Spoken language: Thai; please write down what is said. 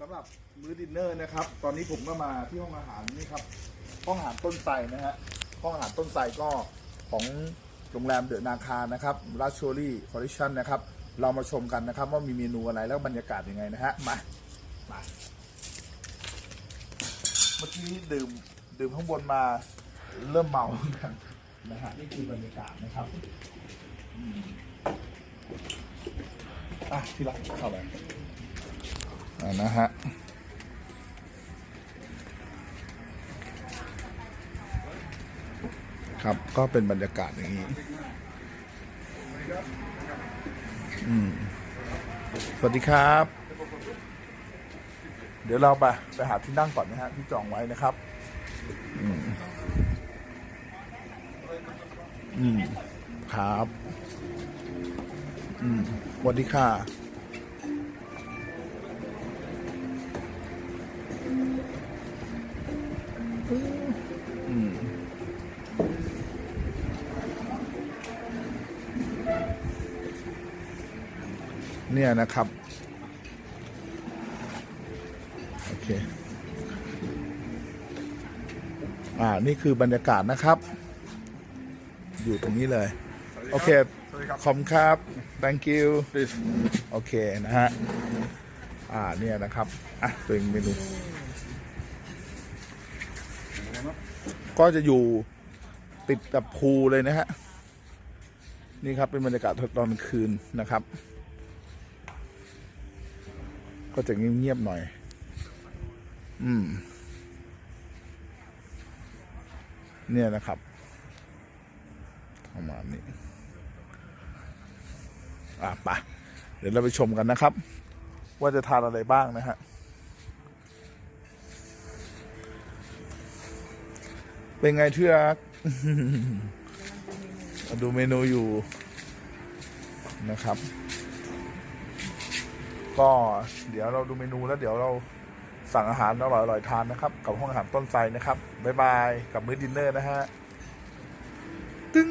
สำหรับมื้อดินเนอร์นะครับ ตอนนี้ผมก็มาที่ห้องอาหารนี่ครับ ห้องอาหารต้นไทรนะฮะ ห้องอาหารต้นไทรก็ของโรงแรมเดอะนาคานะครับราชโชลี่คอลเลคชันนะครับ เรามาชมกันนะครับ ว่ามีเมนูอะไรแล้วบรรยากาศยังไงนะฮะ มา มา เมื่อกี้ดื่มดื่มข้างบนมาเริ่มเมากันนะฮะนี่คือบรรยากาศนะครับ อะที่รักเข้าไป นะฮะครับก็เป็นบรรยากาศอย่างนี้ สวัสดีครับ เดี๋ยวเราไปไปหาที่นั่งก่อนนะฮะที่จองไว้นะครับ อืมอืมครับ อืมสวัสดีค่ะ อืมเนี่ยนะครับ โอเค อ่า นี่คือบรรยากาศนะครับ อยู่ตรงนี้เลย โอเค ขอบคุณครับ thank you โอเค นะฮะ อ่า เนี่ยนะครับ อะ ตัวเองเมนู ก็จะอยู่ติดกับพูเลยนะฮะ นี่ครับเป็นบรรยากาศตอนคืนนะครับ ก็จะเงียบๆหน่อย อืม เนี่ยนะครับประมาณนี้ อะปะเดี๋ยวเราไปชมกันนะครับ ว่าจะทานอะไรบ้างนะฮะ เป็นไงที่รักดูเมนูอยู่นะครับ ก็เดี๋ยวเราดูเมนูแล้วเดี๋ยวเราสั่งอาหารอร่อยๆทานนะครับ กับห้องอาหารต้นไทรนะครับ บ๊ายบาย กับมื้อดินเนอร์นะฮะ ตึ้ง